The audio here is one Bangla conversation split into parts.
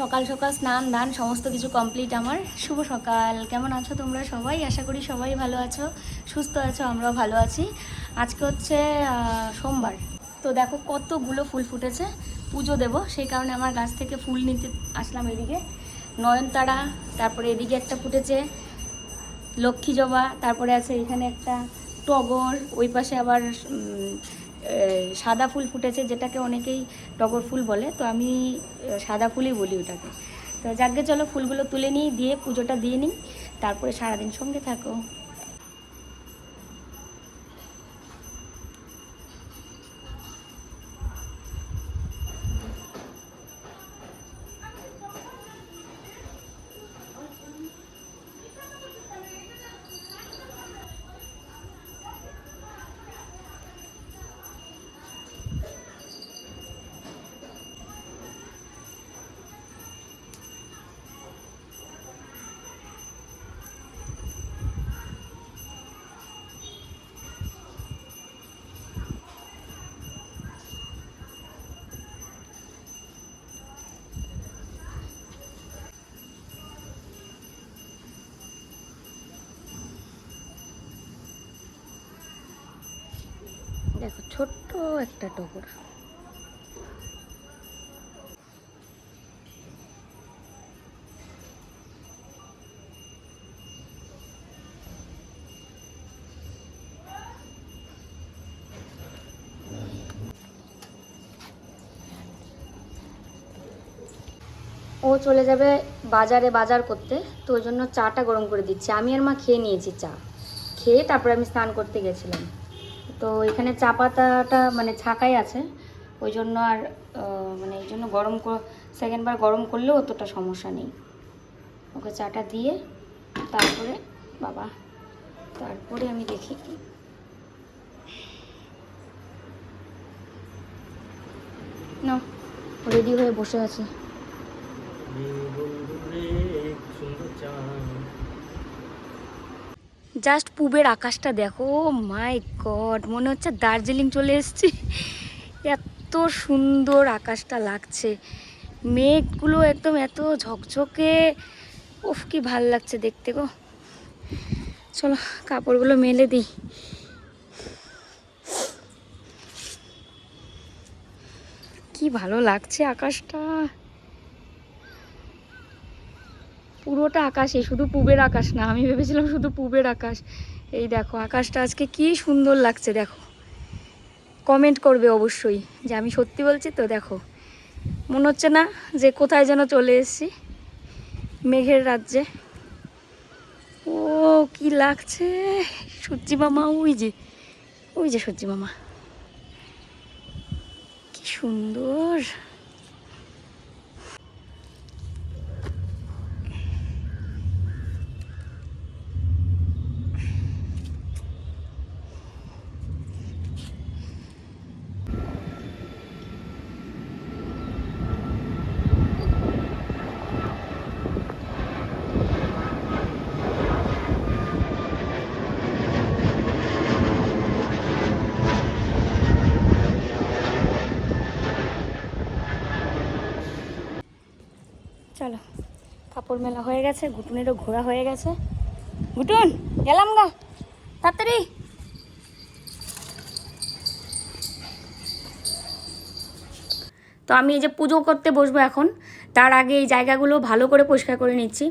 সকাল সকাল স্নান দান সমস্ত কিছু কমপ্লিট আমার। শুভ সকাল। কেমন আছো তোমরা সবাই? আশা করি সবাই ভালো আছো, সুস্থ আছো, আমরাও ভালো আছি। আজকে হচ্ছে সোমবার। তো দেখো কতগুলো ফুল ফুটেছে, পুজো দেব। সেই কারণে আমার গাছ থেকে ফুল নিতে আসলাম এদিকে। নয়নতারা, তারপরে এদিকে একটা ফুটেছে লক্ষ্মী জবা, তারপরে আছে এখানে একটা টগর, ওই পাশে আবার সাদা ফুল ফুটেছে, যেটাকে অনেকেই টগর ফুল বলে, তো আমি সাদা ফুলই বলি ওটাকে। তো যাকে চলো ফুলগুলো তুলে নিই, দিয়ে পুজোটা দিয়ে নিই, তারপরে সারাদিন সঙ্গে থাকো। দেখো, ছোট্ট একটা টগর ও চলে যাবে বাজারে বাজার করতে, তো ওই জন্য চাটা গরম করে দিচ্ছি। আমি আর মা খেয়ে নিয়েছি চা। খেয়ে তারপরে আমি স্নান করতে গেছিলাম। তো এখানে চা পাতাটা মানে ছাকাই আছে। ওই জন্য আর মানে এই জন্য গরম সেকেন্ড বার গরম করলেও অতটা সমস্যা নেই। ওকে চাটা দিয়ে তারপরে বাবা, তারপরে আমি দেখি। না রেডি হয়ে বসে আছে। জাস্ট পুবের আকাশটা দেখো মাই গড, মনে হচ্ছে দার্জিলিং চলে এসেছি। এত সুন্দর আকাশটা লাগছে। মেঘগুলো একদম এত ঝকঝকে, উফ, কি ভালো লাগছে দেখতে গো। চলো, কাপড়গুলো মেলে দিই। কি ভালো লাগছে আকাশটা। পুরোটা আকাশে শুধু পুবের আকাশ না, আমি ভেবেছিলাম শুধু পুবের আকাশ। এই দেখো, আকাশটা আজকে কি সুন্দর লাগছে, দেখো। কমেন্ট করবে অবশ্যই যে আমি সত্যি বলছি তো, দেখো। মনে হচ্ছে না যে কোথায় যেন চলে এসেছি, মেঘের রাজ্যে। ও, কি লাগছে। সূর্যি মামা, ওই যে ওই যে সূর্যি মামা। কি সুন্দর চলো কাপড় মেলা হয়ে গেছে, ঘুটুনেরও ঘোরা হয়ে গেছে। ঘুটুন, গেলাম গা, তাড়াতাড়ি। তো আমি এই যে পুজো করতে বসবো এখন, তার আগে এই জায়গাগুলো ভালো করে পরিষ্কার করে নিচ্ছি।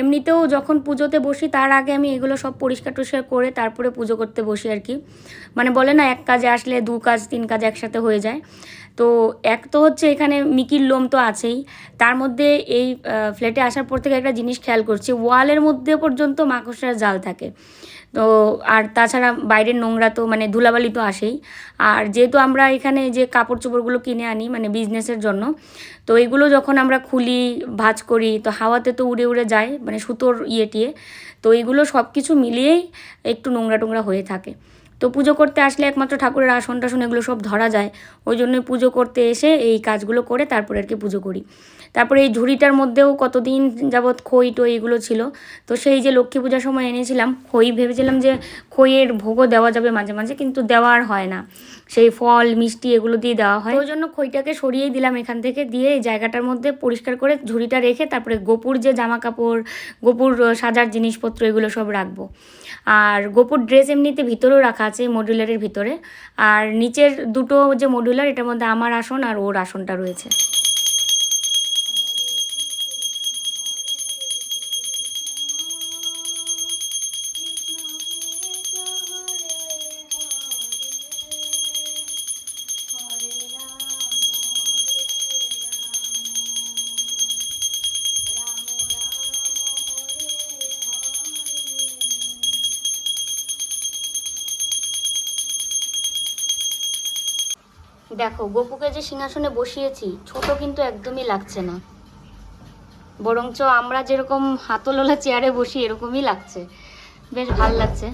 এমনিতেও যখন পুজোতে বসি, তার আগে আমি এগুলো সব পরিষ্কার টরিষ্কার করে তারপরে পুজো করতে বসি আর কি। মানে বলে না, এক কাজে আসলে দু কাজ, তিন কাজ একসাথে হয়ে যায়। তো এক তো হচ্ছে এখানে মিকির লোম তো আছেই। তার মধ্যে এই ফ্ল্যাটে আসার পর থেকে একটা জিনিস খেয়াল করছি ওয়ালের মধ্যে পর্যন্ত মাকড়সার জাল থাকে। তো আর তাছাড়া বাইরের নোংরা তো মানে ধুলাবালি তো আসেই। আর যেহেতু আমরা এখানে যে কাপড় চোপড়গুলো কিনে আনি মানে বিজনেসের জন্য, তো এগুলো যখন আমরা খুলি, ভাঁজ করি, তো হাওয়াতে তো উড়ে উড়ে যায় মানে সুতোর ইয়ে টিয়ে, তো এগুলো সব কিছু মিলিয়েই একটু নোংরা টোংরা হয়ে থাকে। তো পুজো করতে আসলে একমাত্র ঠাকুরের আসন টাসন এগুলো সব ধরা যায়। ওই জন্যই পুজো করতে এসে এই কাজগুলো করে তারপরে আর কি পুজো করি। তারপরে এই ঝুড়িটার মধ্যেও কতদিন যাবৎ খই টই এগুলো ছিল। তো সেই যে লক্ষ্মী পূজার সময় এনেছিলাম, খই ভেবেছিলাম যে খইয়ের ভোগও দেওয়া যাবে মাঝে মাঝে, কিন্তু দেওয়ার হয় না। সেই ফল, মিষ্টি এগুলো দিয়ে দেওয়া হয়। ওই জন্য খইটাকে সরিয়েই দিলাম এখান থেকে, দিয়ে এই জায়গাটার মধ্যে পরিষ্কার করে ঝুড়িটা রেখে তারপরে গোপুর যে জামা কাপড় গোপুর সাজার জিনিসপত্র এগুলো সব রাখব। আর গোপুর ড্রেস এমনিতে ভিতরেও রাখা আছে মডুলারের ভিতরে। আর নিচের দুটো যে মডুলার এটার মধ্যে আমার আসন আর ওর আসনটা রয়েছে। দেখো, গোপুকে যে সিংহাসনে বসিয়েছি, ছোট কিন্তু একদমই লাগছে না। বরঞ্চ আমরা যেরকম হাতলোলা চেয়ারে বসি, এরকমই লাগছে। বেশ ভালো লাগছে।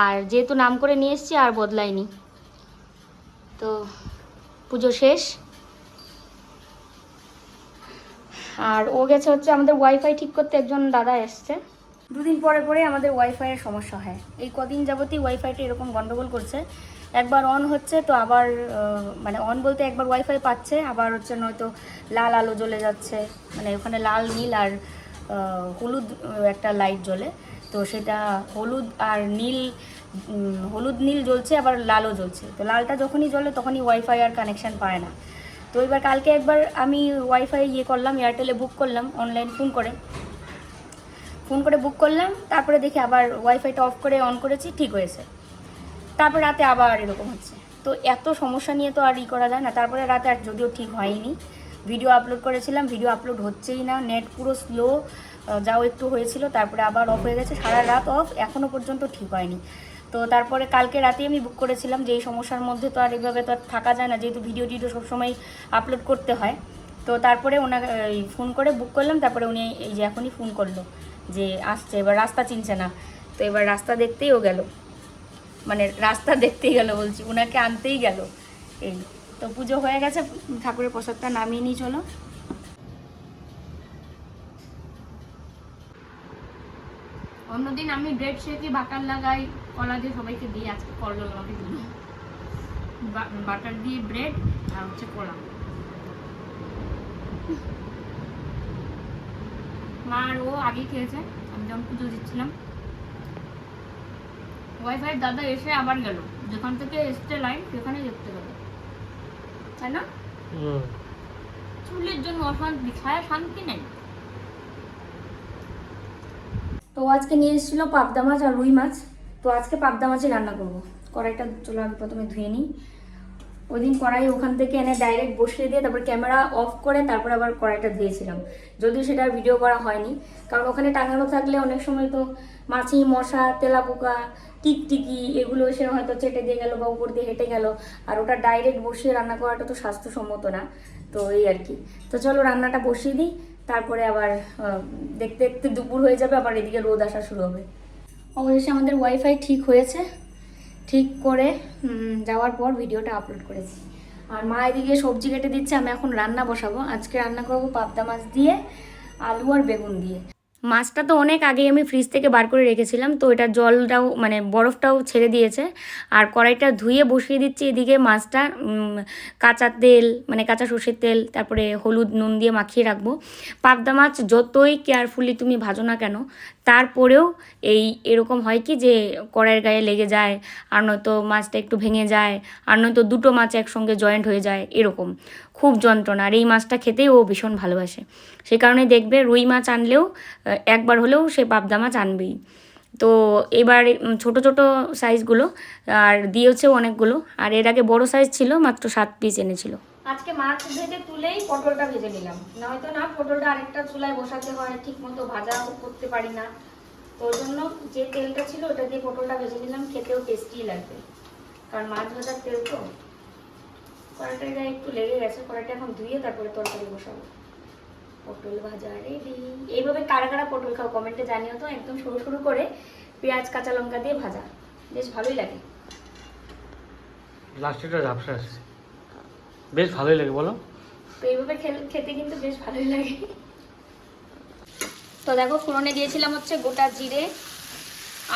আর যেহেতু নাম করে নিয়ে এসেছি, আর বদলাইনি। তো পুজো শেষ। আর ও গেছে হচ্ছে আমাদের ওয়াইফাই ঠিক করতে, একজন দাদা এসছে। দুদিন পরে পরে আমাদের ওয়াইফাইয়ের সমস্যা হয়। এই কদিন যাবতই ওয়াইফাইটা এরকম গন্ডগোল করছে। একবার অন হচ্ছে, তো আবার মানে অন বলতে একবার ওয়াইফাই পাচ্ছে, আবার হচ্ছে নয়তো লাল আলো জ্বলে যাচ্ছে মানে ওখানে লাল, নীল আর হলুদ একটা লাইট জ্বলে, তো সেটা হলুদ আর নীল হলুদ, নীল জ্বলছে, আবার লালও জ্বলছে, তো লালটা যখনই জ্বলে তখনই ওয়াইফাই আর কানেকশন পায় না। তো এবার কালকে একবার আমি ওয়াইফাই ইয়ে করলাম এয়ারটেলে বুক করলাম অনলাইন ফোন করে। ফোন করে বুক করলাম, তারপরে দেখি আবার ওয়াইফাইটা অফ করে অন করেছি, ঠিক হয়েছে। তারপর রাতে আবার এরকম হচ্ছে। তো এত সমস্যা নিয়ে তো আর ই করা যায় না। তারপরে রাতে আর যদিও ঠিক হয়নি। ভিডিও আপলোড করেছিলাম, ভিডিও আপলোড হচ্ছেই না। নেট পুরো স্লো যাও একটু হয়েছিল, তারপরে আবার অফ হয়ে গেছে। সারা রাত অফ এখনও পর্যন্ত ঠিক হয়নি। তো তারপরে কালকে রাতেই আমি বুক করেছিলাম যে এই সমস্যার মধ্যে তো আর এভাবে তো আর থাকা যায় না। যেহেতু ভিডিও টিডিও সবসময় আপলোড করতে হয়। তো তারপরে ওনাকে ফোন করে বুক করলাম। তারপরে উনি এই যে এখনই ফোন করল যে আসছে। এবার রাস্তা চিনছে না। তো এবার রাস্তা দেখতেই ও গেল। মানে রাস্তা দেখতেই গেল বলছি ওনাকে আনতেই গেল। এই, তো পুজো হয়ে গেছে, ঠাকুরের প্রসাদটা নামিয়ে নিয়ে চলো। অন্যদিন আমি ব্রেড শেকে বাটার লাগাই, কলা দিয়ে সবাইকে দিই, আজকে করল আমাকে দিল বাটার দিয়ে ব্রেড আর হচ্ছে কলা। মা আর ও আগেই খেয়েছে, আমি যখন পুজো দিচ্ছিলাম ওয়াইফাই দাদা এসে আবার গেল। যেখান থেকে এসছে লাইন সেখানে দেখতে গেল। তাই না? চুলের জন্য অশান্তি ছায়া শান্তি নেই। তো আজকে নিয়ে এসেছিল পাবদা মাছ আর রুই মাছ। তো আজকে পাবদা মাছই রান্না করব। কড়াইটা চলো আমি প্রথমে ধুয়ে নিই। ওই দিন কড়াই ওখান থেকে এনে ডাইরেক্ট বসিয়ে দিয়ে তারপর ক্যামেরা অফ করে তারপর আবার কড়াইটা ধুয়েছিলাম। যদিও সেটা ভিডিও করা হয়নি। কারণ ওখানে টাঙানো থাকলে অনেক সময় তো মাছি মশা তেলাপোকা টিকটিকি এগুলো এসে হয়তো চেটে দিয়ে গেল বা উপর দিয়ে হেঁটে গেল, আর ওটা ডাইরেক্ট বসিয়ে রান্না করাটা তো স্বাস্থ্যসম্মত না, তো এই আর কি। তো চলো রান্নাটা বসিয়ে দিই, তারপরে আবার দেখতে দেখতে দুপুর হয়ে যাবে, আবার এদিকে রোদ আসা শুরু হবে। অবশেষে আমাদের ওয়াইফাই ঠিক হয়েছে, ঠিক করে যাওয়ার পর ভিডিওটা আপলোড করেছি। আর মা এদিকে সবজি কেটে দিচ্ছে, আমি এখন রান্না বসাবো। আজকে রান্না করব পাবদা মাছ দিয়ে, আলু আর বেগুন দিয়ে। মাছটা তো অনেক আগেই আমি ফ্রিজ থেকে বার করে রেখেছিলাম, তো এটা জলটাও মানে বরফটাও ছেড়ে দিয়েছে। আর কড়াইটা ধুয়ে বসিয়ে দিচ্ছি এদিকে মাছটা কাঁচা তেল মানে কাঁচা সর্ষের তেল, তারপরে হলুদ নুন দিয়ে মাখিয়ে রাখব। পাবদা মাছ যতই কেয়ারফুলি তুমি ভাজো না কেন, তারপরেও এই এরকম হয় কি যে কড়াইয়ের গায়ে লেগে যায়, আর নয়তো মাছটা একটু ভেঙে যায়, আর নয়তো দুটো মাছ একসঙ্গে জয়েন্ট হয়ে যায়, এরকম। খুব যন্ত্রণা আর এই মাছটা খেতেই ও ভীষণ ভালোবাসে। সে কারণে দেখবে রুই মাছ আনলেও একবার হলেও সে পাবদা মাছ আনবেই। তো এবার ছোট ছোট সাইজগুলো, আর দিয়েছেও অনেকগুলো, আর এর আগে বড় সাইজ ছিল, মাত্র সাত পিস এনেছিল। আজকে মাছ ভেজে তুলেই পটলটা ভেজে নিলাম। নয়তো না, পটলটা আরেকটা চুলায় বসাতে হয় ঠিক মতো ভাজা করতে পারি না। তো ওই জন্য যে তেলটা ছিল, ওটা দিয়ে পটলটা ভেজে নিলাম, খেতেও টেস্টি লাগবে। কারণ মাছ ভাজার তেল তো। কড়াইটার গায়ে একটু লেগে গেছে কড়াইটা এখন ধুয়ে তারপরে তরকারি বসাবো। পটল ভাজা রেডি। এইভাবে কারা কারা পটল খাও কমেন্টে জানিও তো একদম সরু সরু করে পেঁয়াজ কাঁচা লঙ্কা দিয়ে ভাজা। বেশ ভালোই লাগে। লাস্টেটা ঝাপসা আছে। বেশ ভালোই লাগে বলো। তো এইভাবে খেতে কিন্তু বেশ ভালোই লাগে। তো দেখো ফোড়নে দিয়েছিলাম হচ্ছে গোটা জিরে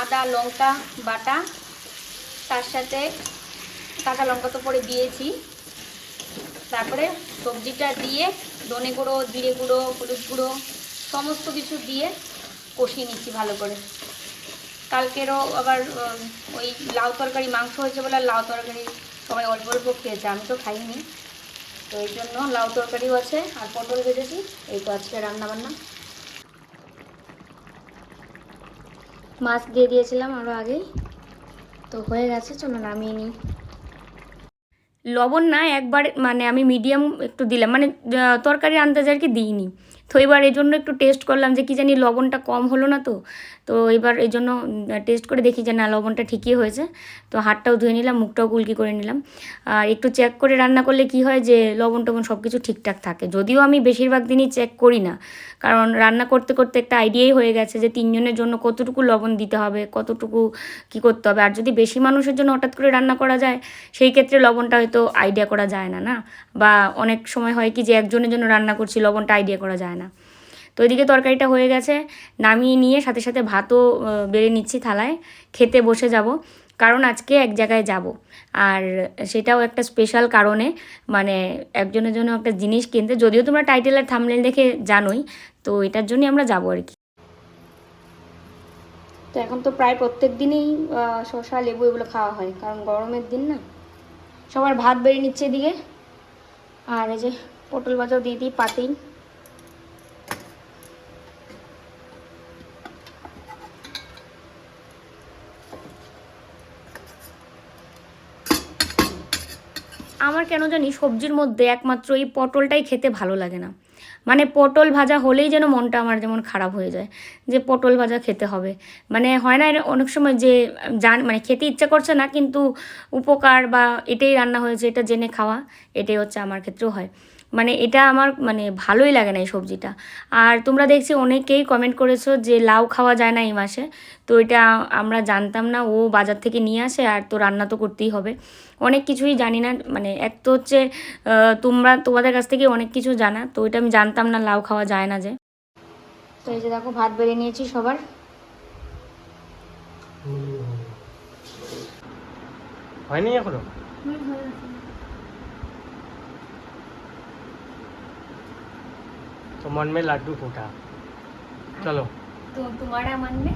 আদা লঙ্কা বাটা। তার সাথে কাঁচা লঙ্কা তো পরে দিয়েছি। তারপরে সবজিটা দিয়ে ধনে গুঁড়ো, জিরে গুঁড়ো, হলুদ গুঁড়ো, সমস্ত কিছু দিয়ে কষিয়ে নিচ্ছি ভালো করে। কালকেরও আবার ওই লাউ তরকারি, মাংস হয়েছে বলে লাউ তরকারি সবাই অল্প অল্প খেয়েছে, আমি তো খাইনি। তো এই জন্য লাউ তরকারিও আছে আর পটল ভেজেছি, এই তো আজকে রান্না বান্না মাছ দিয়ে দিয়েছিলাম আরও আগেই। তো হয়ে গেছে চলো নামিয়ে নিই। লবণ না একবার মানে আমি মিডিয়াম একটু দিলাম মানে তরকারির আন্দাজ আর কি দিইনি। তো এবার এজন্য জন্য একটু টেস্ট করলাম যে কি জানি লবণটা কম হলো না তো। তো এবার এই জন্য টেস্ট করে দেখি যে না, লবণটা ঠিকই হয়েছে। তো হাতটাও ধুয়ে নিলাম, মুখটাও কুলকি করে নিলাম। আর একটু চেক করে রান্না করলে কি হয় যে, লবণ টবণ সব কিছু ঠিকঠাক থাকে। যদিও আমি বেশিরভাগ দিনই চেক করি না, কারণ রান্না করতে করতে একটা আইডিয়াই হয়ে গেছে যে, তিনজনের জন্য কতটুকু লবণ দিতে হবে, কতটুকু কি করতে হবে। আর যদি বেশি মানুষের জন্য হঠাৎ করে রান্না করা যায়, সেই ক্ষেত্রে লবণটা হয়তো আইডিয়া করা যায় না না? বা অনেক সময় হয় কি যে, একজনের জন্য রান্না করছি, লবণটা আইডিয়া করা যায় না। তো এদিকে তরকারিটা হয়ে গেছে। নামিয়ে নিয়ে সাথে সাথে ভাতও বেড়ে নিচ্ছি থালায়। খেতে বসে যাব। কারণ আজকে এক জায়গায় যাব। আর সেটাও একটা স্পেশাল কারণে মানে একজনের জন্য একটা জিনিস কিনতে। যদিও তোমরা টাইটেল আর থামলেন দেখে জানোই, তো এটার জন্যই আমরা যাব আর কি। তো এখন তো প্রায় প্রত্যেক দিনেই শসা, লেবু এগুলো খাওয়া হয়। কারণ গরমের দিন না, সবার ভাত বেড়ে নিচ্ছে এদিকে। আর এই যে পটল ভাজাও দিয়ে দিই পাতেই আমার কেন জানি সবজির মধ্যে একমাত্র এই পটলটাই খেতে ভালো লাগে না। মানে পটল ভাজা হলেই যেন মনটা আমার যেমন খারাপ হয়ে যায় যে পটল ভাজা খেতে হবে। মানে হয় না অনেক সময় যে জান মানে খেতে ইচ্ছা করছে না, কিন্তু উপকার বা এটাই রান্না হয়েছে, এটা জেনে খাওয়া, এটাই হচ্ছে আমার ক্ষেত্রেও হয়। মানে এটা আমার মানে ভালোই লাগে না এই সবজিটা। আর তোমরা দেখছি অনেকেই কমেন্ট করেছ যে লাউ খাওয়া যায় না এই মাসে। তো এটা আমরা জানতাম না ও বাজার থেকে নিয়ে আসে আর তো রান্না তো করতেই হবে। অনেক কিছুই জানি না মানে এক তো হচ্ছে তোমরা তোমাদের কাছ থেকে অনেক কিছু জানা তো এটা আমি জানতাম না লাউ খাওয়া যায় না যে। তো এই যে দেখো ভাত বেড়ে নিয়েছি সবার। হয়নি এখনও? तो मन में लड्डू फूटा चलो তো তোমারা মানবে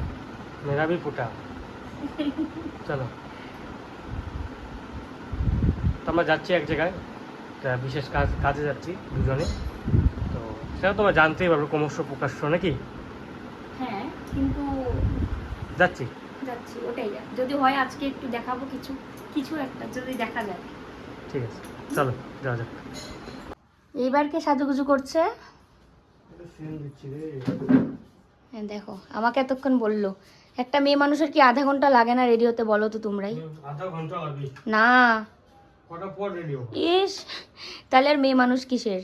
मेरा भी फूटा চলো তো আমরা যাচ্ছি এক জায়গায় তা বিশেষ কাজ কাজে যাচ্ছি দুজনে তো সেটা তোমরা জানতেই পারবে ক্রমশ প্রকাশ্য নাকি হ্যাঁ কিন্তু যাচ্ছি যাচ্ছি ওটাই যদি হয় আজকে একটু দেখাবো কিছু কিছু একটা যদি দেখা যায় ঠিক আছে চলো যাওয়া যাক এইবার কে সাজুগুজু করছে হ্যাঁ দেখো আমাকে এতক্ষণ বলল একটা মেয়ে মানুষের কি আধা ঘণ্টা লাগে না রেডি হতে বলো তো তোমরাই? আধা ঘণ্টা লাগবে না। কটা পর রেডিও? ইস তাহলে আর মেয়ে মানুষ কিসের?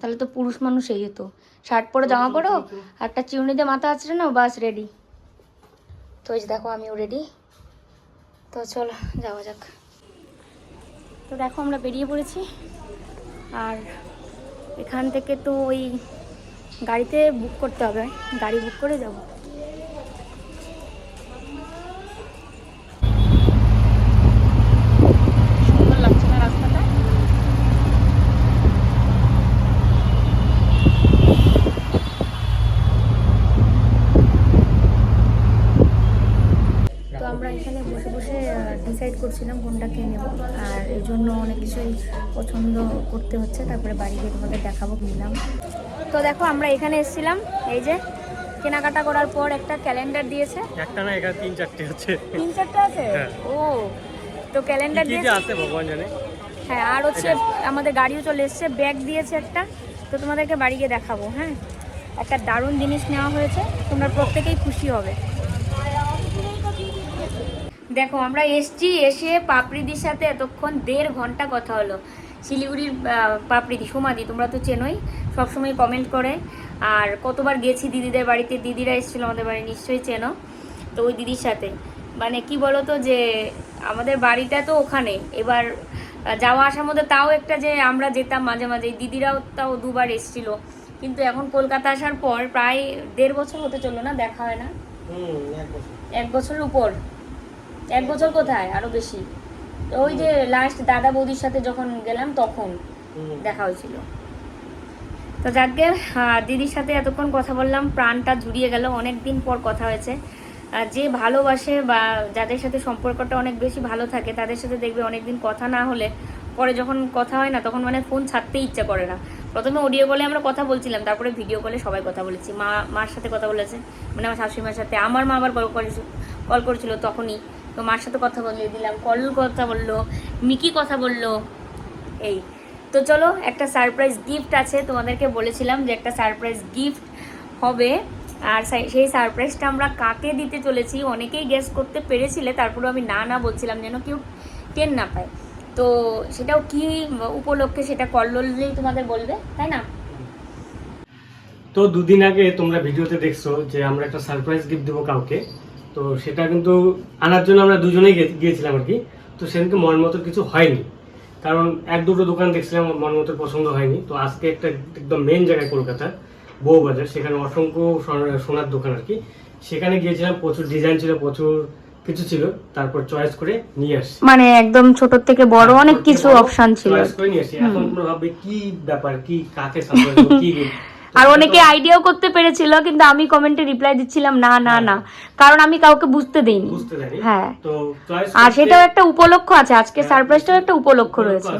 তাহলে তো পুরুষ মানুষ এই হতো শার্ট পরে জামা পরো একটা চিউনি দিয়ে মাথা আছড়ে নাও বাস রেডি। তো এই দেখো আমিও রেডি। তো চলো যাওয়া যাক। তো দেখো আমরা বেরিয়ে পড়েছি। আর এখান থেকে তো ওই গাড়িতে বুক করতে হবে। গাড়ি বুক করে যাব। সুন্দর লাগছে না রাস্তাটা? তো আমরা এখানে বসে বসে ডিসাইড করছিলাম কোনটা নেব। আর এই জন্য কিছুই পছন্দ করতে হচ্ছে তারপরে বাড়ি গিয়ে তোমাদের দেখাবো নিলাম। তো দেখো আমরা এখানে এসেছিলাম এই যে কেনাকাটা করার পর একটা ক্যালেন্ডার দিয়েছে। একটা না এখানে তিন চারটে আছে। তিন চারটে আছে? হ্যাঁ। ও তো ক্যালেন্ডার দিয়েছে? আছে ভগবান জানে। হ্যাঁ আর হচ্ছে আমাদের গাড়িও চলে এসছে ব্যাগ দিয়েছে একটা। তো তোমাদেরকে বাড়ি গিয়ে দেখাবো হ্যাঁ? একটা দারুণ জিনিস নেওয়া হয়েছে তোমরা প্রত্যেকেই খুশি হবে। দেখো আমরা এসছি এসে পাপড়িদির সাথে এতক্ষণ দেড় ঘণ্টা কথা হলো। শিলিগুড়ির পাপড়িদি সোমাদি তোমরা তো চেনোই সবসময় কমেন্ট করে। আর কতবার গেছি দিদিদের বাড়িতে দিদিরা এসেছিল আমাদের বাড়ি নিশ্চয়ই চেনো। তো ওই দিদির সাথে। মানে কি বলতো যে আমাদের বাড়িটা তো ওখানে। এবার যাওয়া আসার মধ্যে তাও একটা যে আমরা যেতাম মাঝে মাঝে দিদিরাও তাও দুবার এসেছিল। কিন্তু এখন কলকাতা আসার পর প্রায় দেড় বছর হতে চলল না দেখা হয় না? এক বছর। উপর। এক বছর কোথায়? আরও বেশি। ওই যে লাস্ট দাদা বৌদির সাথে যখন গেলাম তখন দেখা হয়েছিল। তো যাকে দিদির সাথে এতক্ষণ কথা বললাম প্রাণটা জুড়িয়ে গেল অনেক দিন পর কথা হয়েছে। আর যে ভালোবাসে বা যাদের সাথে সম্পর্কটা অনেক বেশি ভালো থাকে তাদের সাথে দেখবে অনেক দিন কথা না হলে পরে যখন কথা হয় না তখন মানে ফোন ছাড়তেই ইচ্ছা করে না। প্রথমে অডিও কলে আমরা কথা বলছিলাম তারপরে ভিডিও কলে সবাই কথা বলেছি। মা মার সাথে কথা বলেছে মানে আমার শাশুড়ি মার সাথে। আমার মা আবার কল করেছিল কল করেছিল তখনই। তো মার সাথে কথা বলিয়ে দিলাম কল কথা বলল, মিকি কথা বলল, এই। তো চলো, একটা সারপ্রাইজ গিফট আছে, তোমাদেরকে বলেছিলাম যে একটা সারপ্রাইজ গিফট হবে। আর সেই- সারপ্রাইজটা আমরা কাকে দিতে চলেছি, অনেকেই গেস করতে পেরেছিলে, তারপরেও আমি না না বলছিলাম যেন কেউ টেন না পায়। তো সেটাও কি উপলক্ষে সেটা করলেই তোমাদের বলবে, তাই না? তো দুদিন আগে তোমরা ভিডিওতে দেখছ যে আমরা একটা সারপ্রাইজ গিফট দেবো কাউকে। তো সেটা কিন্তু আনার জন্য আমরা দুজনেই গিয়েছিলাম আর কি। তো সেদিনকে মন মতো কিছু হয়নি। কারণ এক দুটো দোকান দেখছিলাম মন মতো পছন্দ হয়নি। তো আজকে একটা একদম মেন জায়গায় কলকাতার বউবাজার সেখানে অসংখ্য সোনার- দোকান আর কি। সেখানে গিয়েছিলাম প্রচুর ডিজাইন ছিল প্রচুর কিছু ছিল। তারপর চয়েস করে নিয়ে আসছি। মানে একদম ছোট থেকে বড় অনেক কিছু অপশন ছিল। চয়েস করে নিয়ে আসি এখন তোমরা ভাববে কি ব্যাপার কি কাকে দেবো, কি? আর অনেকে আইডিয়াও করতে পেরেছিল কিন্তু আমি কমেন্টে রিপ্লাই দিচ্ছিলাম না না না। কারণ আমি কাউকে বুঝতে দেইনি। হ্যাঁ। তো আর সেটাও একটা উপলক্ষ আছে আজকে হ্যাঁ, সারপ্রাইজটাও একটা উপলক্ষ উপলক্ষ রয়েছে।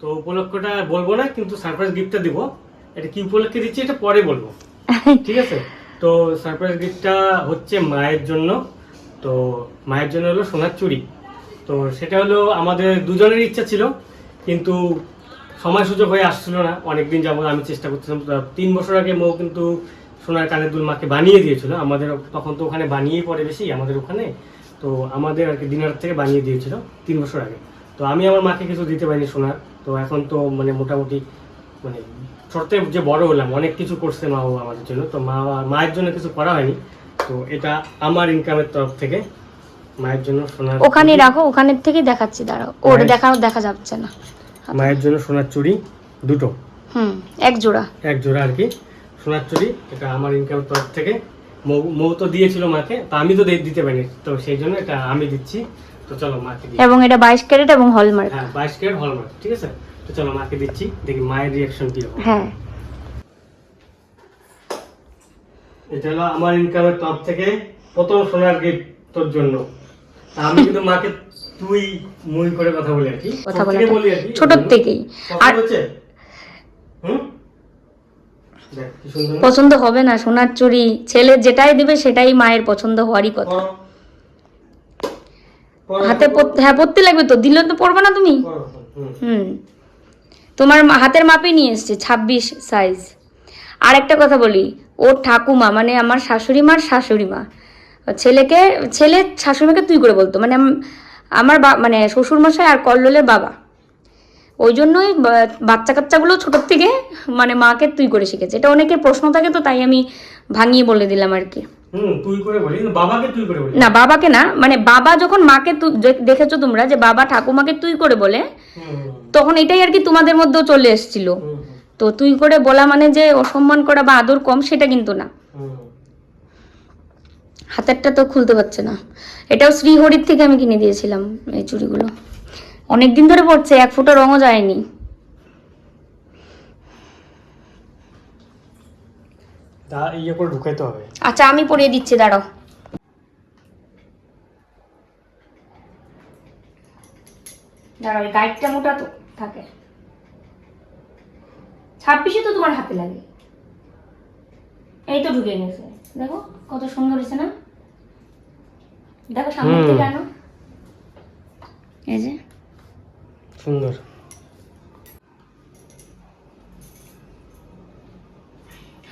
তো উপলক্ষটা বলব না কিন্তু সারপ্রাইজ গিফটটা দিব। এটা কি উপলক্ষে দিচ্ছি এটা পরে বলব। ঠিক আছে? তো সারপ্রাইজ গিফটটা হচ্ছে মায়ের জন্য। তো মায়ের জন্য হলো সোনার চুড়ি। তো সেটা হলো আমাদের দুজনের ইচ্ছা ছিল কিন্তু সময় সুযোগ হয়ে আসছিল না অনেকদিন যাব আমি চেষ্টা করছিলাম। তিন বছর আগে মৌ কিন্তু সোনার কানের দুল মাকে বানিয়ে দিয়েছিল। আমাদের তখন তো ওখানে বানিয়েই পড়ে বেশি আমাদের ওখানে। তো আমাদের আর কি দিনার থেকে বানিয়ে দিয়েছিল তিন বছর আগে। তো আমি আমার মাকে কিছু দিতে পারিনি সোনার। তো এখন তো মানে মোটামুটি মানে ছোটতে যে বড় হলাম অনেক কিছু করছে মা বাবা আমাদের জন্য। তো মা মায়ের জন্য কিছু করা হয়নি। তো এটা আমার ইনকামের তরফ থেকে মায়ের জন্য সোনার ওখানে রাখো ওখানের থেকে দেখাচ্ছি দাঁড়াও। ওর মায়ের- দেখানো দেখা যাচ্ছে না। মায়ের জন্য সোনার চুড়ি দুটো। হুম এক জোড়া। এক জোড়া আর কি। সোনার চুড়ি এটা আমার ইনকামের তরফ থেকে। মৌ তো দিয়েছিল মাকে তা আমি তো দিতে পারিনি। তো সেই জন্য এটা আমি দিচ্ছি। তো চলো মাকে এবং এটা বাইশ ক্যারেট এবং হলমার্ক। হ্যাঁ বাইশ ক্যারেট হলমার্ক ঠিক আছে? তো চলো মাকে দিচ্ছি দেখি মায়ের রিয়াকশন কি হবে। হ্যাঁ। এটা হলো আমার ইনকামের তরফ থেকে প্রথম সোনার গিফট তোর জন্য। আমি কিন্তু মাকে তুই মুই করে কথা বলি আর কি? কথা বলি আর কি। ছোট থেকেই। আর হচ্ছে? হুম? পছন্দ হবে না সোনার চুড়ি ছেলে যেটাই দেবে সেটাই মায়ের পছন্দ হওয়ারই কথা। হাতে হ্যাঁ পড়তে লাগবে তো। দিলে তো পড়বে না তুমি। হুম। তোমার হাতের মাপে নিয়ে এসছে ছাব্বিশ সাইজ আর একটা কথা বলি। ওর ঠাকুমা মানে আমার শাশুড়ি মার শাশুড়ি মা। ছেলেকে ছেলে শাশুড়িমাকে তুই করে বলতো। মানে আমার বা- মানে শ্বশুর মশাই আর কল্লোলের বাবা। ওই জন্যই বাচ্চা কাচ্চাগুলো ছোটোর থেকে মানে মাকে তুই করে শিখেছে। এটা অনেকের প্রশ্ন থাকে তো তাই আমি ভাঙিয়ে বলে দিলাম আর কি। না বাবাকে না মানে বাবা যখন মাকে দেখেছ তোমরা যে বাবা ঠাকুমাকে তুই করে বলে তখন এটাই আর কি তোমাদের মধ্যেও চলে এসেছিল। তো তুই করে বলা মানে যে অসম্মান করা বা আদর কম সেটা কিন্তু না। হাতেরটা তো খুলতে পারছে না। এটাও শ্রীহরির থেকে আমি কিনে দিয়েছিলাম এই চুড়িগুলো। অনেক দিন ধরে পড়ছে এক ফুটো রঙও যায়নি। আচ্ছা আমি পরিয়ে দিচ্ছি দাঁড়াও। দাঁড়াও এই গাইডটা মোটা তো থাকে। ছাব্বিশে তো তোমার হাতে লাগে। এই তো ঢুকে গেছে দেখো কত সুন্দর হয়েছে না? দেখো সামনে। থেকে আনো। এই যে। সুন্দর।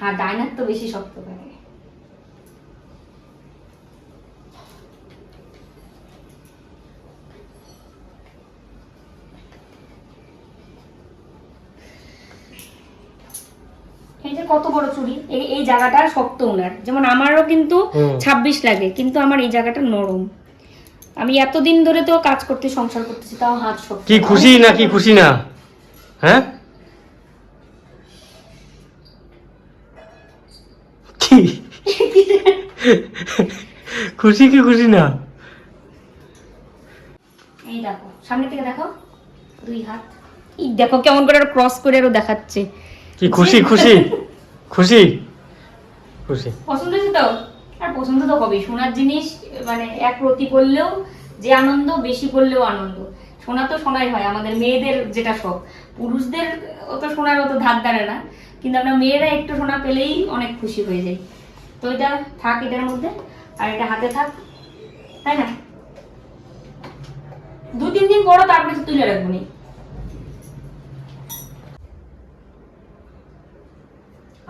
হ্যাঁ ডাইনার তো বেশি শক্ত থাকে। কত বড় চুড়ি এই এই জায়গাটা শক্ত ওনার যেমন আমারও কিন্তু। ছাব্বিশ লাগে কিন্তু আমার এই জায়গাটা নরম। আমি এতদিন ধরে তো কাজ করতে সংসার করতেছি তাও হাত সব কি খুশি না কি খুশি না? হ্যাঁ? খুশি কি খুশি না? এই দেখো সামনে থেকে দেখো দুই হাত। দেখো কেমন করে ক্রস করে আরও দেখাচ্ছে। কি খুশি খুশি? খুশি? খুশি। পছন্দ হয়েছে তো? আর পছন্দ তো হবেই। সোনার জিনিস মানে এক প্রতি করলেও যে আনন্দ, বেশি করলেও আনন্দ। সোনা তো সোনাই হয়, আমাদের মেয়েদের যেটা শখ। পুরুষদের অত সোনার অত ধার ধারে না, কিন্তু আমরা মেয়েরা একটু সোনা পেলেই অনেক খুশি হয়ে যাই। তো এটা থাক এটার মধ্যে, আর এটা হাতে থাক, তাই না? দু তিন দিন পরও তারপরে তুলে রাখব নি।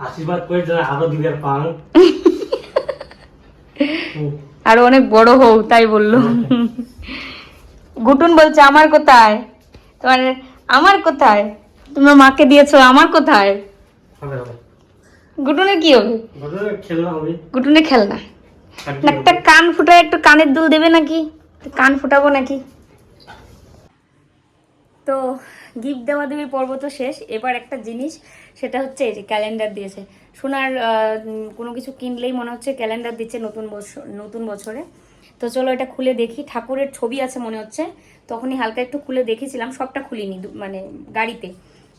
আশীর্বাদ করে আরও দিদার পান আরও অনেক বড় হও তাই বলল। গুটুন বলছে আমার কোথায়? তোমার আমার কোথায়? তোমরা মাকে দিয়েছ আমার কোথায়? গুটুনের কি হবে? ঘটনা খেলনা একটা কান ফুটায় একটু কানের দুল দেবে নাকি? কান ফুটাবো নাকি? তো গিফট দেওয়া দেবীর পর্ব তো শেষ। এবার একটা জিনিস, সেটা হচ্ছে এই যে ক্যালেন্ডার দিয়েছে। সোনার কোনো কিছু কিনলেই মনে হচ্ছে ক্যালেন্ডার দিচ্ছে নতুন বছর নতুন বছরে। তো চলো এটা খুলে দেখি। ঠাকুরের ছবি আছে মনে হচ্ছে। তখনই হালকা একটু খুলে দেখেছিলাম, সবটা খুলিনি মানে গাড়িতে।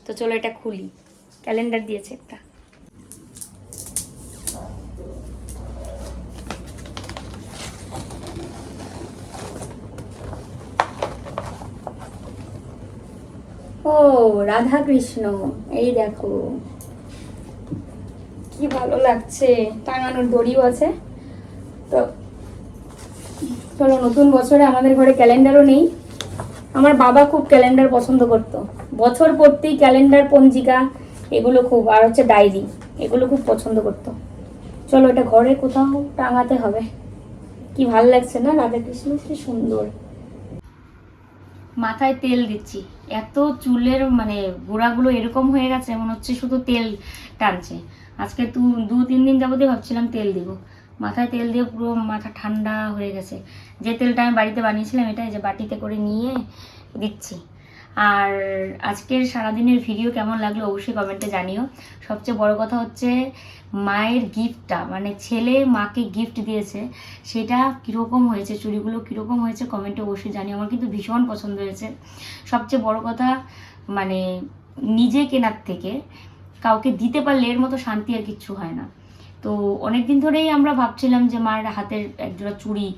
তো চলো এটা খুলি। ক্যালেন্ডার দিয়েছে একটা। ও রাধা কৃষ্ণ এই দেখো। কি ভালো লাগছে, টাঙানোর দড়িও আছে। তো চলো, নতুন বছরে আমাদের ঘরে ক্যালেন্ডারও নেই। আমার বাবা খুব ক্যালেন্ডার পছন্দ করত। বছর পড়তেই ক্যালেন্ডার, পঞ্জিকা, এগুলো খুব, আর হচ্ছে ডায়েরি, এগুলো খুব পছন্দ করত। চলো, এটা ঘরে কোথাও টাঙাতে হবে। কি ভালো লাগছে না, রাধাকৃষ্ণ? কি সুন্দর। মাথায় তেল দিচ্ছি। এত চুলের মানে গোড়াগুলো এরকম হয়ে গেছে, মনে হচ্ছে শুধু তেল টানছে। আজকে তু দু, তিন দিন যাবতই ভাবছিলাম তেল দিব। মাথায় তেল দিয়ে পুরো মাথা ঠান্ডা হয়ে গেছে। যে তেলটা আমি বাড়িতে বানিয়েছিলাম, এটা যে বাটিতে করে নিয়ে দিচ্ছি। আর আজকের সারাদিনের ভিডিও কেমন লাগল অবশ্যই কমেন্টে জানিও। সবচেয়ে বড় কথা হচ্ছে মায়ের গিফটটা মানে ছেলে মাকে গিফট দিয়েছে, সেটা কীরকম হয়েছে, চুড়িগুলো কীরকম হয়েছে কমেন্টে অবশ্যই জানিও। আমার কিন্তু ভীষণ পছন্দ হয়েছে। সবচেয়ে বড় কথা মানে নিজে কেনার থেকে কাউকে দিতে পারলে এর মতো শান্তি আর কিচ্ছু হয় না। তো অনেক দিন ধরেই আমরা ভাবছিলাম যে মার হাতের একজোড়া চুড়ি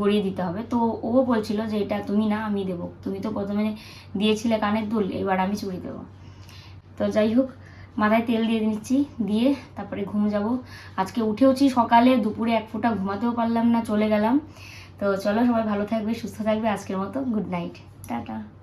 গড়িয়ে দিতে হবে। তো ও বলছিল যে, এটা তুমি না, আমি দেবো। তুমি তো প্রথমে দিয়েছিলে কানের দুল, এবার আমি চুড়ি দেবো। তো যাই হোক, মাথায় তেল দিয়ে নিচ্ছি দিয়ে তারপরে ঘুম যাব। আজকে উঠেওছি সকালে, দুপুরে এক ফোঁটা ঘুমাতেও পারলাম না, চলে গেলাম। তো চলো সবাই ভালো থাকবে, সুস্থ থাকবে, আজকের মতো গুড নাইট। টাটা।